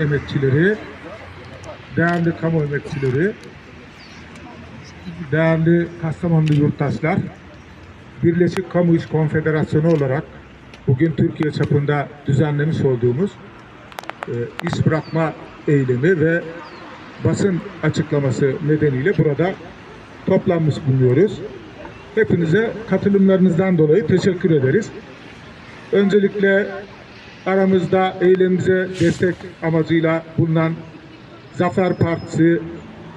emekçileri, değerli kamu emekçileri, değerli Kastamonlu yurttaşlar, Birleşik Kamu İş Konfederasyonu olarak bugün Türkiye çapında düzenlemiş olduğumuz e, iş bırakma eylemi ve basın açıklaması nedeniyle burada toplanmış bulunuyoruz. Hepinize katılımlarınızdan dolayı teşekkür ederiz. Öncelikle aramızda eylemimize destek amacıyla bulunan Zafer Partisi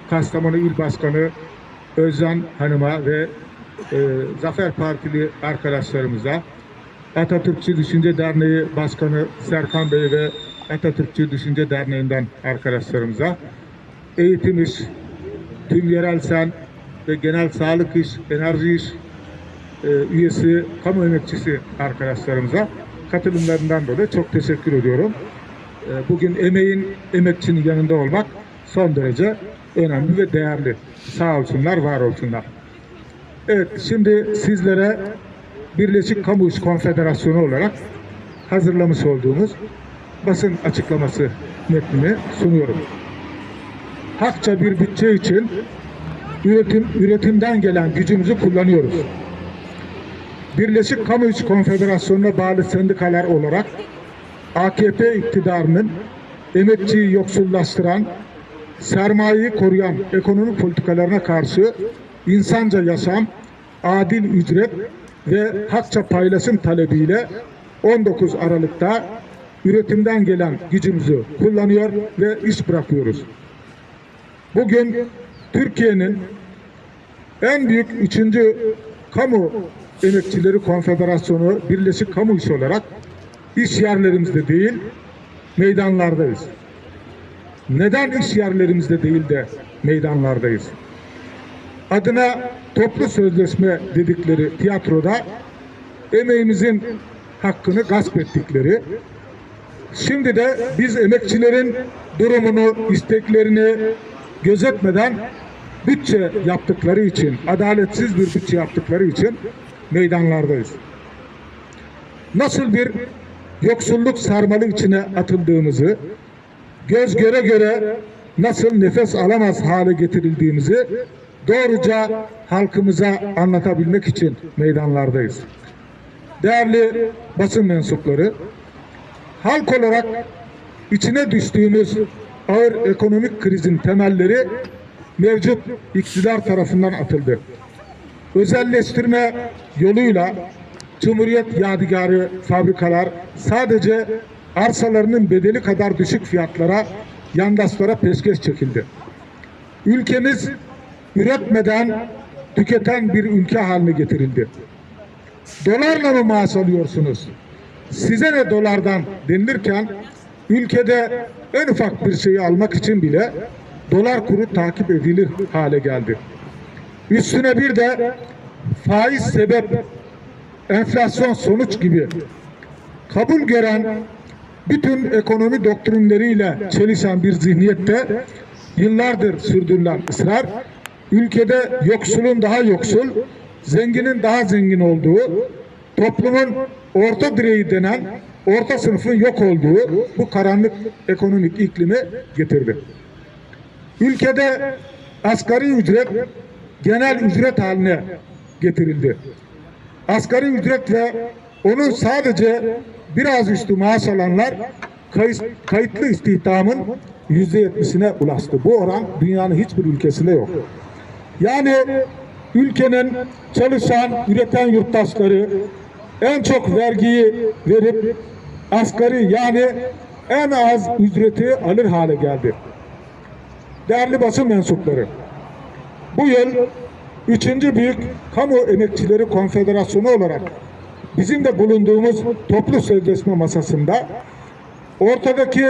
Kastamonu İl Başkanı Özcan Hanım'a ve e, Zafer Partili arkadaşlarımıza, Atatürkçü Düşünce Derneği Başkanı Serkan Bey ve Atatürkçü Düşünce Derneği'nden arkadaşlarımıza, eğitim iş, tüm yerel sen ve genel sağlık iş, enerji iş, e, üyesi, kamu emekçisi arkadaşlarımıza katılımlarından dolayı çok teşekkür ediyorum. E, bugün emeğin, emekçinin yanında olmak son derece önemli ve değerli. Sağ olsunlar, var olsunlar. Evet, şimdi sizlere Birleşik Kamu İş Konfederasyonu olarak hazırlamış olduğumuz basın açıklaması metnini sunuyorum. Hakça bir bütçe için üretim üretimden gelen gücümüzü kullanıyoruz. Birleşik Kamu İş Konfederasyonu'na bağlı sendikalar olarak AKP iktidarının emekçiyi yoksullaştıran, sermayeyi koruyan ekonomi politikalarına karşı insanca yaşam, adil ücret ve hakça paylaşım talebiyle 19 Aralık'ta üretimden gelen gücümüzü kullanıyor ve iş bırakıyoruz. Bugün Türkiye'nin en büyük üçüncü kamu emekçileri konfederasyonu Birleşik Kamu İşi olarak iş yerlerimizde değil meydanlardayız. Neden iş yerlerimizde değil de meydanlardayız? Adına toplu sözleşme dedikleri tiyatroda emeğimizin hakkını gasp ettikleri, şimdi de biz emekçilerin durumunu, isteklerini gözetmeden bütçe yaptıkları için, adaletsiz bir bütçe yaptıkları için meydanlardayız. Nasıl bir yoksulluk sarmalı içine atıldığımızı, göz göre göre nasıl nefes alamaz hale getirildiğimizi doğruca halkımıza anlatabilmek için meydanlardayız. Değerli basın mensupları, halk olarak içine düştüğümüz ağır ekonomik krizin temelleri mevcut iktidar tarafından atıldı. Özelleştirme yoluyla Cumhuriyet yadigarı fabrikalar sadece arsalarının bedeli kadar düşük fiyatlara yandaşlara peşkeş çekildi. Ülkemiz üretmeden tüketen bir ülke haline getirildi. Dolarla mı maaş alıyorsunuz? Size ne dolardan denilirken ülkede en ufak bir şeyi almak için bile dolar kuru takip edilir hale geldi. Üstüne bir de faiz sebep, enflasyon sonuç gibi kabul gören bütün ekonomi doktrinleriyle çelişen bir zihniyette yıllardır sürdürülen ısrar, ülkede yoksulun daha yoksul, zenginin daha zengin olduğu, toplumun orta direği denen orta sınıfın yok olduğu bu karanlık ekonomik iklimi getirdi. Ülkede asgari ücret genel ücret haline getirildi. Asgari ücret ve onun sadece biraz üstü maaş alanlar kayıt, kayıtlı istihdamın yüzde yetmişine ulaştı. Bu oran dünyanın hiçbir ülkesinde yok. Yani ülkenin çalışan, üreten yurttaşları en çok vergiyi verip asgari yani en az ücreti alır hale geldi. Değerli basın mensupları, bu yıl üçüncü büyük kamu emekçileri konfederasyonu olarak bizim de bulunduğumuz toplu sözleşme masasında ortadaki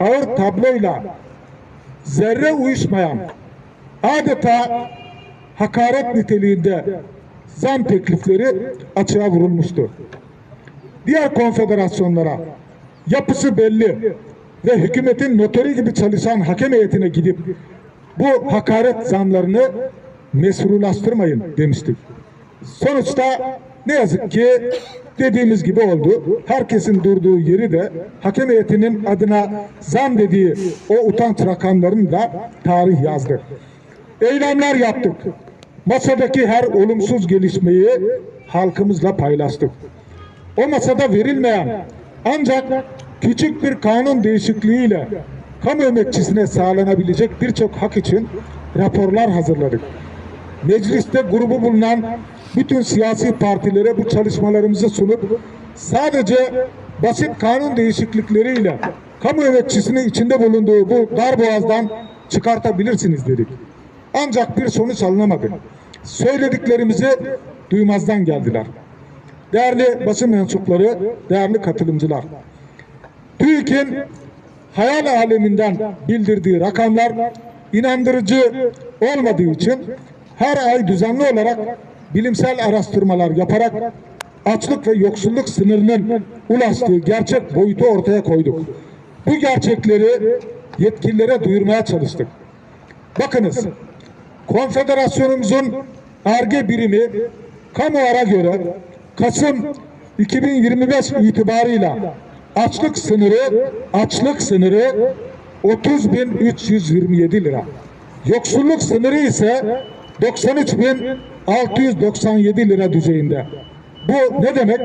ağır tabloyla zerre uyuşmayan adeta hakaret niteliğinde zam teklifleri açığa vurulmuştu. Diğer konfederasyonlara yapısı belli, ve hükümetin notarı gibi çalışan hakem heyetine gidip bu hakaret zamlarını meşrulaştırmayın demiştik. Sonuçta ne yazık ki dediğimiz gibi oldu. Herkesin durduğu yeri de hakem heyetinin adına zam dediği o utanç rakamlarını da tarih yazdı. Eylemler yaptık. Masadaki her olumsuz gelişmeyi halkımızla paylaştık. O masada verilmeyen ancak küçük bir kanun değişikliğiyle kamu emekçisine sağlanabilecek birçok hak için raporlar hazırladık. Mecliste grubu bulunan bütün siyasi partilere bu çalışmalarımızı sunup sadece basit kanun değişiklikleriyle kamu emekçisinin içinde bulunduğu bu dar boğazdan çıkartabilirsiniz dedik. Ancak bir sonuç alınamadı. Söylediklerimizi duymazdan geldiler. Değerli basın mensupları, değerli katılımcılar. TÜİK'in hayal aleminden bildirdiği rakamlar inandırıcı olmadığı için her ay düzenli olarak bilimsel araştırmalar yaparak açlık ve yoksulluk sınırının ulaştığı gerçek boyutu ortaya koyduk. Bu gerçekleri yetkililere duyurmaya çalıştık. Bakınız, konfederasyonumuzun ARGE birimi kamuara göre Kasım 2025 itibarıyla açlık sınırı açlık sınırı 30.327 lira. Yoksulluk sınırı ise 93.697 lira düzeyinde. Bu ne demek?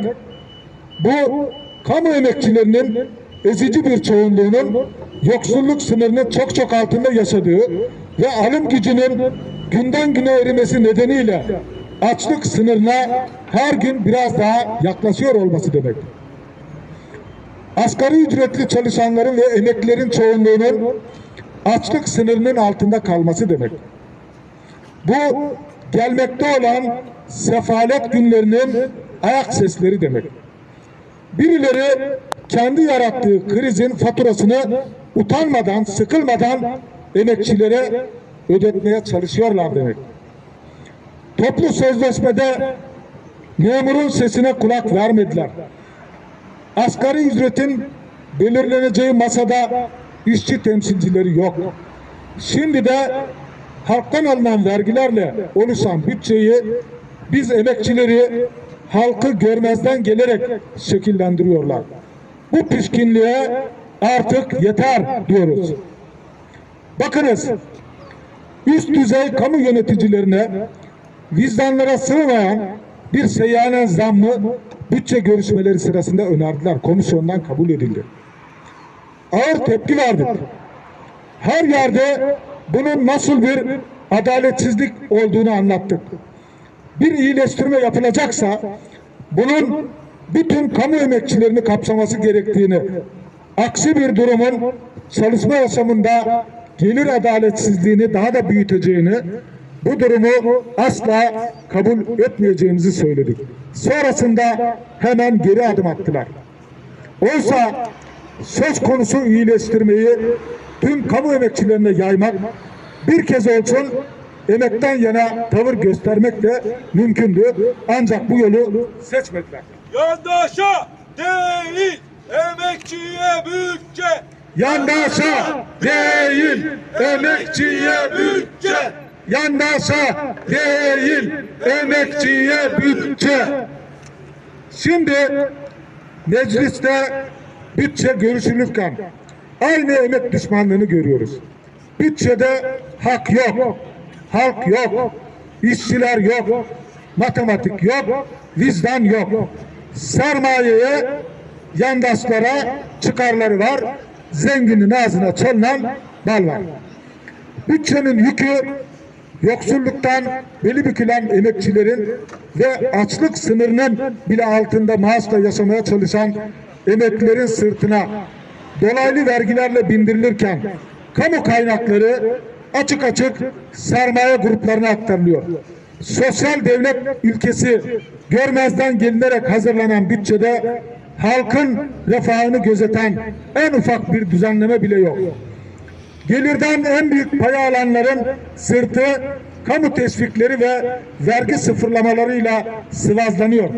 Bu kamu emekçilerinin ezici bir çoğunluğunun yoksulluk sınırının çok çok altında yaşadığı ve alım gücünün günden güne erimesi nedeniyle açlık sınırına her gün biraz daha yaklaşıyor olması demek. Asgari ücretli çalışanların ve emeklilerin çoğunluğunun açlık sınırının altında kalması demek. Bu gelmekte olan sefalet günlerinin ayak sesleri demek. Birileri kendi yarattığı krizin faturasını utanmadan, sıkılmadan emekçilere ödetmeye çalışıyorlar demek. Toplu sözleşmede memurun sesine kulak vermediler. Asgari ücretin belirleneceği masada işçi temsilcileri yok. Şimdi de halktan alınan vergilerle oluşan bütçeyi biz emekçileri halkı görmezden gelerek şekillendiriyorlar. Bu pişkinliğe artık yeter diyoruz. Bakınız üst düzey kamu yöneticilerine vicdanlara sığmayan bir seyyanen zammı bütçe görüşmeleri sırasında önerdiler. Komisyondan kabul edildi. Ağır tepki verdik. Her yerde bunun nasıl bir adaletsizlik olduğunu anlattık. Bir iyileştirme yapılacaksa bunun bütün kamu emekçilerini kapsaması gerektiğini, aksi bir durumun çalışma yaşamında gelir adaletsizliğini daha da büyüteceğini, bu durumu asla kabul etmeyeceğimizi söyledik. Sonrasında hemen geri adım attılar. Oysa söz konusu iyileştirmeyi tüm kamu emekçilerine yaymak bir kez olsun emekten yana tavır göstermek de mümkündü. Ancak bu yolu seçmediler. Yandaşa değil, emekçiye bütçe. Yandaşa değil, emekçiye bütçe. Yandaşa değil, emekçiye bütçe. Şimdi mecliste bütçe görüşülürken aynı emek düşmanlığını görüyoruz. Bütçede hak yok, halk yok, işçiler yok, matematik yok, vicdan yok. Sermayeye, yandaşlara çıkarları var, zenginin ağzına çalınan bal var. Bütçenin yükü yoksulluktan beli bükülen emekçilerin ve açlık sınırının bile altında maaşla yaşamaya çalışan emeklilerin sırtına dolaylı vergilerle bindirilirken kamu kaynakları açık açık sermaye gruplarına aktarılıyor. Sosyal devlet ülkesi görmezden gelinerek hazırlanan bütçede halkın refahını gözeten en ufak bir düzenleme bile yok. Gelirden en büyük payı alanların sırtı kamu teşvikleri ve vergi sıfırlamalarıyla sıvazlanıyor.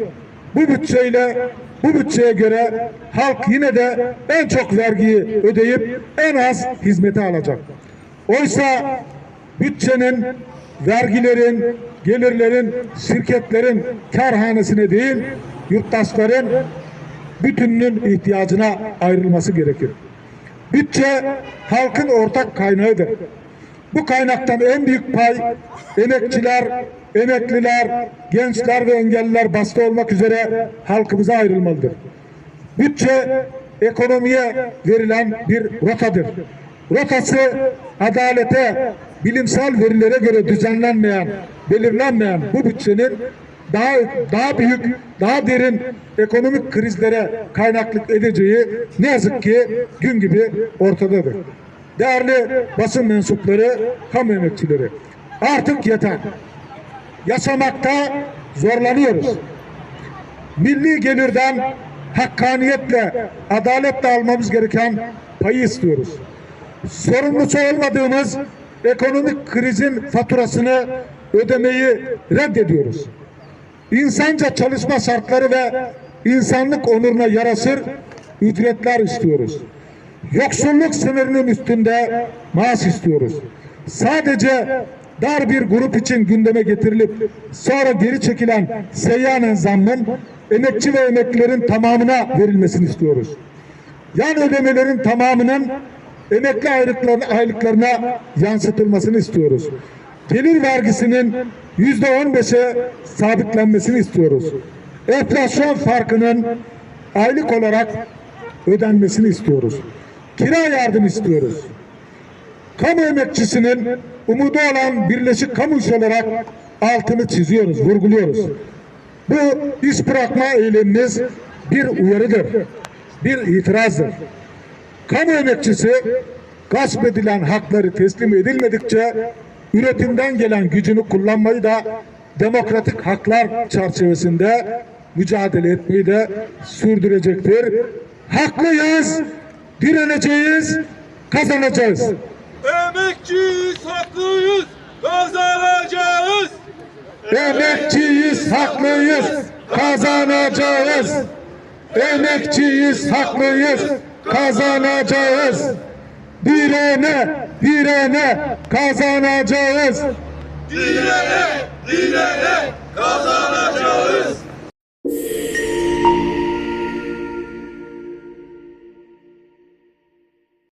Bu bütçeyle bu bütçeye göre halk yine de en çok vergiyi ödeyip en az hizmeti alacak. Oysa bütçenin vergilerin, gelirlerin, şirketlerin karhanesine değil, yurttaşların bütününün ihtiyacına ayrılması gerekir. Bütçe halkın ortak kaynağıdır. Bu kaynaktan en büyük pay emekçiler, emekliler, gençler ve engelliler başta olmak üzere halkımıza ayrılmalıdır. Bütçe ekonomiye verilen bir rotadır. Rotası adalete, bilimsel verilere göre düzenlenmeyen, belirlenmeyen bu bütçenin daha daha büyük, daha derin ekonomik krizlere kaynaklık edeceği ne yazık ki gün gibi ortadadır. Değerli basın mensupları, kamu emekçileri, artık yeter. Yaşamakta zorlanıyoruz. Milli gelirden hakkaniyetle, adaletle almamız gereken payı istiyoruz. Sorumlusu olmadığımız ekonomik krizin faturasını ödemeyi reddediyoruz. İnsanca çalışma şartları ve insanlık onuruna yarasır ücretler istiyoruz. Yoksulluk sınırının üstünde maaş istiyoruz. Sadece dar bir grup için gündeme getirilip sonra geri çekilen seyyanen zammın emekçi ve emeklilerin tamamına verilmesini istiyoruz. Yan ödemelerin tamamının emekli aylıklarına, aylıklarına yansıtılmasını istiyoruz. Gelir vergisinin yüzde on beşe sabitlenmesini istiyoruz. Enflasyon farkının aylık olarak ödenmesini istiyoruz. Kira yardım istiyoruz. Kamu emekçisinin umudu olan birleşik kamu işi olarak altını çiziyoruz, vurguluyoruz. Bu iş bırakma eylemimiz bir uyarıdır, bir itirazdır. Kamu emekçisi gasp edilen hakları teslim edilmedikçe üretimden gelen gücünü kullanmayı da demokratik haklar çerçevesinde mücadele etmeyi de sürdürecektir. Haklıyız, direneceğiz, kazanacağız. Emekçiyiz, haklıyız, kazanacağız. Emekçiyiz, haklıyız, kazanacağız. Emekçiyiz, haklıyız, kazanacağız. Direne, direne, kazanacağız. Direne, direne, kazanacağız.